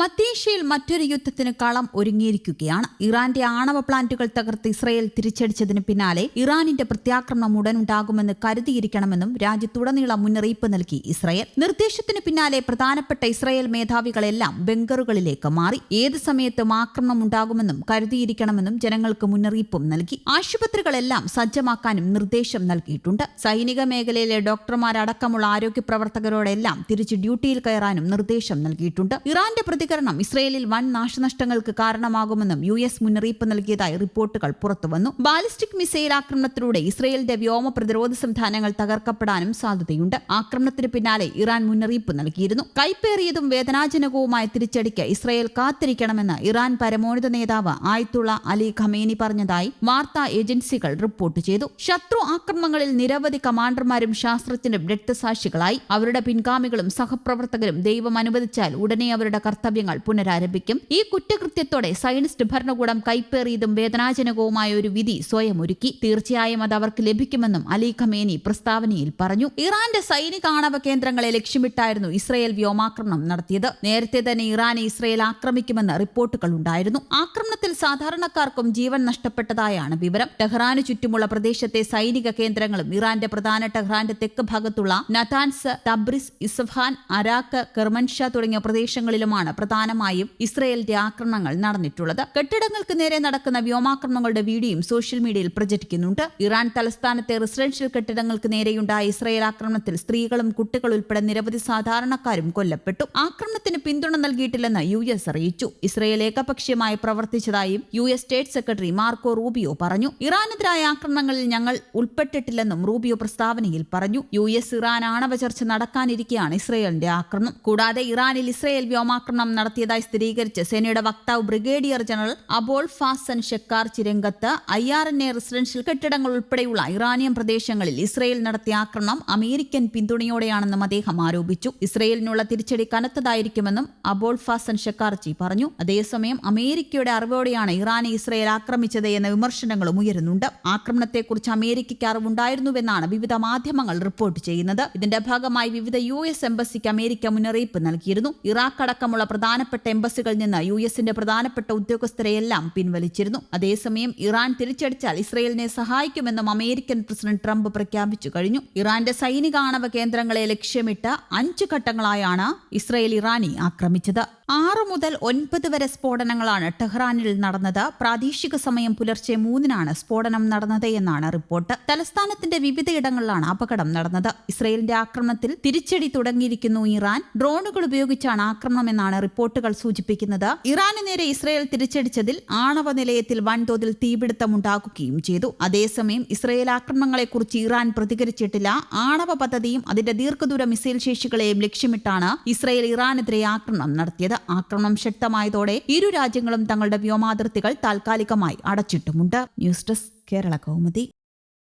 മധ്യേഷ്യയിൽ മറ്റൊരു യുദ്ധത്തിന് കളം ഒരുങ്ങിയിരിക്കുകയാണ്. ഇറാന്റെ ആണവ പ്ലാന്റുകൾ തകർത്ത് ഇസ്രയേൽ തിരിച്ചടിച്ചതിന് പിന്നാലെ ഇറാനിന്റെ പ്രത്യാക്രമണം ഉടൻ ഉടനുണ്ടാകുമെന്ന് കരുതിയിരിക്കണമെന്നും രാജ്യത്തുടനീളം മുന്നറിയിപ്പ് നൽകി ഇസ്രയേൽ. നിർദ്ദേശത്തിന് പിന്നാലെ പ്രധാനപ്പെട്ട ഇസ്രയേൽ മേധാവികളെല്ലാം ബംഗറുകളിലേക്ക് മാറി. ഏത് സമയത്തും ആക്രമണം ഉണ്ടാകുമെന്നും കരുതിയിരിക്കണമെന്നും ജനങ്ങൾക്ക് മുന്നറിയിപ്പും നൽകി. ആശുപത്രികളെല്ലാം സജ്ജമാക്കാനും നിർദ്ദേശം നൽകിയിട്ടുണ്ട്. സൈനിക മേഖലയിലെ ഡോക്ടർമാരടക്കമുള്ള ആരോഗ്യ പ്രവർത്തകരോടെല്ലാം തിരിച്ച് ഡ്യൂട്ടിയിൽ കയറാനും നിർദ്ദേശം നൽകിയിട്ടുണ്ട്. ഇറാന്റെ പ്രതികരണം ഇസ്രയേലിൽ വൻ നാശനഷ്ടങ്ങൾക്ക് കാരണമാകുമെന്നും യു എസ് മുന്നറിയിപ്പ് നൽകിയതായി റിപ്പോർട്ടുകൾ പുറത്തുവന്നു. ബാലിസ്റ്റിക് മിസൈൽ ആക്രമണത്തിലൂടെ ഇസ്രയേലിന്റെ വ്യോമ പ്രതിരോധ സംവിധാനങ്ങൾ തകർക്കപ്പെടാനും സാധ്യതയുണ്ട്. ആക്രമണത്തിന് പിന്നാലെ ഇറാൻ മുന്നറിയിപ്പ് നൽകിയിരുന്നു. കൈപ്പേറിയതും വേദനാജനകവുമായ തിരിച്ചടിക്ക് ഇസ്രയേൽ കാത്തിരിക്കണമെന്ന് ഇറാൻ പരമോന്നത നേതാവ് ആയത്തുള്ള അലി ഖമേനി പറഞ്ഞതായി വാർത്താ ഏജൻസികൾ റിപ്പോർട്ട് ചെയ്തു. ശത്രു ആക്രമണങ്ങളിൽ നിരവധി കമാൻഡർമാരും ശാസ്ത്രജ്ഞരും രക്തസാക്ഷികളായി. അവരുടെ പിൻഗാമികളും സഹപ്രവർത്തകരും ദൈവം അനുവദിച്ചാൽ ഉടനെ അവരുടെ കർത്തവ്യങ്ങൾ പുനരാരംഭിക്കും. ഈ കുറ്റകൃത്യത്തോടെ സയനിസ്റ്റ് ഭരണകൂടം കൈപ്പേറിയതും വേദനാജനകവുമായ ഒരു വിധി സ്വയം ഒരുക്കി തീർച്ചയായും അത് അവർക്ക് ലഭിക്കുമെന്നും അലി ഖമേനി പ്രസ്താവനയിൽ പറഞ്ഞു. ഇറാന്റെ സൈനിക ആണവ കേന്ദ്രങ്ങളെ ലക്ഷ്യമിട്ടായിരുന്നു ഇസ്രയേൽ വ്യോമാക്രമണം നടത്തിയത്. നേരത്തെ തന്നെ ഇറാനെ ഇസ്രയേൽ ആക്രമിക്കുമെന്ന് റിപ്പോർട്ടുകൾ ഉണ്ടായിരുന്നു. ആക്രമണത്തിൽ സാധാരണക്കാർക്കും ജീവൻ നഷ്ടപ്പെട്ടതായാണ് വിവരം. ടെഹ്റാന് ചുറ്റുമുള്ള പ്രദേശത്തെ സൈനിക കേന്ദ്രങ്ങളും ഇറാന്റെ പ്രധാന ടെഹ്റാന്റെ തെക്ക് ഭാഗത്തുള്ള നതാൻസ് തബ്രിസ് ഇസ്ഫാൻ അരാക്ക് കെർമൻഷ തുടങ്ങിയ പ്രദേശങ്ങളിലുമാണ് പ്രധാനമായും ഇസ്രയേലിന്റെ ആക്രമണങ്ങൾ നടന്നിട്ടുള്ളത്. കെട്ടിടങ്ങൾക്ക് നേരെ നടക്കുന്ന വ്യോമാക്രമണങ്ങളുടെ വീഡിയോയും സോഷ്യൽ മീഡിയയിൽ പ്രചരിക്കുന്നുണ്ട്. ഇറാൻ തലസ്ഥാനത്തെ റെസിഡൻഷ്യൽ കെട്ടിടങ്ങൾക്ക് നേരെയുണ്ടായ ഇസ്രയേൽ ആക്രമണത്തിൽ സ്ത്രീകളും കുട്ടികൾ ഉൾപ്പെടെ നിരവധി സാധാരണക്കാരും കൊല്ലപ്പെട്ടു. ആക്രമണത്തിന് പിന്തുണ നൽകിയിട്ടില്ലെന്ന് യു എസ് അറിയിച്ചു. ഇസ്രയേൽ ഏകപക്ഷീയമായി പ്രവർത്തിച്ചതായും U S state secretary Marco Rubio പറഞ്ഞു. ഇറാനെതിരായ ആക്രമണങ്ങളിൽ ഞങ്ങൾ ഉൾപ്പെട്ടിട്ടില്ലെന്നും റൂബിയോ പ്രസ്താവനയിൽ പറഞ്ഞു. യു എസ് ഇറാൻ ആണവ ചർച്ച നടക്കാനിരിക്കെയാണ് ഇസ്രയേലിന്റെ ആക്രമണം. കൂടാതെ ഇറാനിൽ ഇസ്രയേൽ വ്യോമാക്രമണം നടത്തിയതായി സ്ഥിരീകരിച്ച് സേനയുടെ വക്താവ് brigadier general Abol Fazl ഷെക്കാർ ചിരംഗത്ത് I R N A residential കെട്ടിടങ്ങൾ ഉൾപ്പെടെയുള്ള ഇറാനിയൻ പ്രദേശങ്ങളിൽ ഇസ്രയേൽ നടത്തിയ ആക്രമണം അമേരിക്കൻ പിന്തുണയോടെയാണെന്നും അദ്ദേഹം ആരോപിച്ചു. ഇസ്രയേലിനുള്ള തിരിച്ചടി കനത്തതായിരിക്കുമെന്നും അബോൾ ഫാസൻ ഷെക്കാർച്ചി പറഞ്ഞു. അതേസമയം അമേരിക്കയുടെ അറിവോടെയാണ് ഇറാനെ ഇസ്രയേൽ ആക്രമിച്ചത് എന്ന വിമർശനങ്ങളും ഉയരുന്നുണ്ട്. ആക്രമണത്തെക്കുറിച്ച് അമേരിക്കയ്ക്ക് അറിവുണ്ടായിരുന്നുവെന്നാണ് വിവിധ മാധ്യമങ്ങൾ റിപ്പോർട്ട് ചെയ്യുന്നത്. ഇതിന്റെ ഭാഗമായി വിവിധ യു എസ് എംബസിക്ക് അമേരിക്ക മുന്നറിയിപ്പ് നൽകിയിരുന്നു. ഇറാഖ് അടക്കമുള്ള പ്രധാനപ്പെട്ട എംബസികളിൽ നിന്ന് യു എസിന്റെ പ്രധാനപ്പെട്ട ഉദ്യോഗസ്ഥരെയെല്ലാം പിൻവലിച്ചിരുന്നു. അതേസമയം ഇറാൻ തിരിച്ചടിച്ചാൽ ഇസ്രയേലിനെ സഹായിക്കുമെന്നും അമേരിക്കൻ പ്രസിഡന്റ് ട്രംപ് പ്രഖ്യാപിച്ചു കഴിഞ്ഞു. ഇറാന്റെ സൈനിക ആണവ കേന്ദ്രങ്ങളെ ലക്ഷ്യമിട്ട് അഞ്ച് ഘട്ടങ്ങളായാണ് ഇസ്രയേൽ ഇറാനി ആക്രമിച്ചത്. ആറ് മുതൽ ഒൻപത് വരെ സ്ഫോടനങ്ങളാണ് ടെഹ്റാനിൽ നടന്നത്. പ്രാദേശിക സമയം പുലർച്ചെ മൂന്നിനാണ് സ്ഫോടനം നടന്നത് എന്നാണ് റിപ്പോർട്ട്. തലസ്ഥാനത്തിന്റെ വിവിധയിടങ്ങളിലാണ് അപകടം നടന്നത്. ഇസ്രയേലിന്റെ ആക്രമണത്തിൽ തിരിച്ചടി തുടങ്ങിയിരിക്കുന്നു ഇറാൻ. ഡ്രോണുകൾ ഉപയോഗിച്ചാണ് ആക്രമണം എന്നാണ് റിപ്പോർട്ടുകൾ സൂചിപ്പിക്കുന്നത്. ഇറാന് നേരെ ഇസ്രയേൽ തിരിച്ചടിച്ചതിൽ ആണവ നിലയത്തിൽ വൻതോതിൽ തീപിടുത്തമുണ്ടാക്കുകയും ചെയ്തു. അതേസമയം ഇസ്രയേൽ ആക്രമണങ്ങളെക്കുറിച്ച് ഇറാൻ പ്രതികരിച്ചിട്ടില്ല. ആണവ പദ്ധതിയും അതിന്റെ ദീർഘദൂര മിസൈൽ ശേഷികളെയും ലക്ഷ്യമിട്ടാണ് ഇസ്രയേൽ ഇറാനെതിരെ ആക്രമണം നടത്തിയത്. ആക്രമണം ശക്തമായതോടെ ഇരു രാജ്യങ്ങളും തങ്ങളുടെ വ്യോമാതിർത്തികൾ താൽക്കാലികമായി അടച്ചിട്ടുമുണ്ട്. News desk Kerala Kaumudi.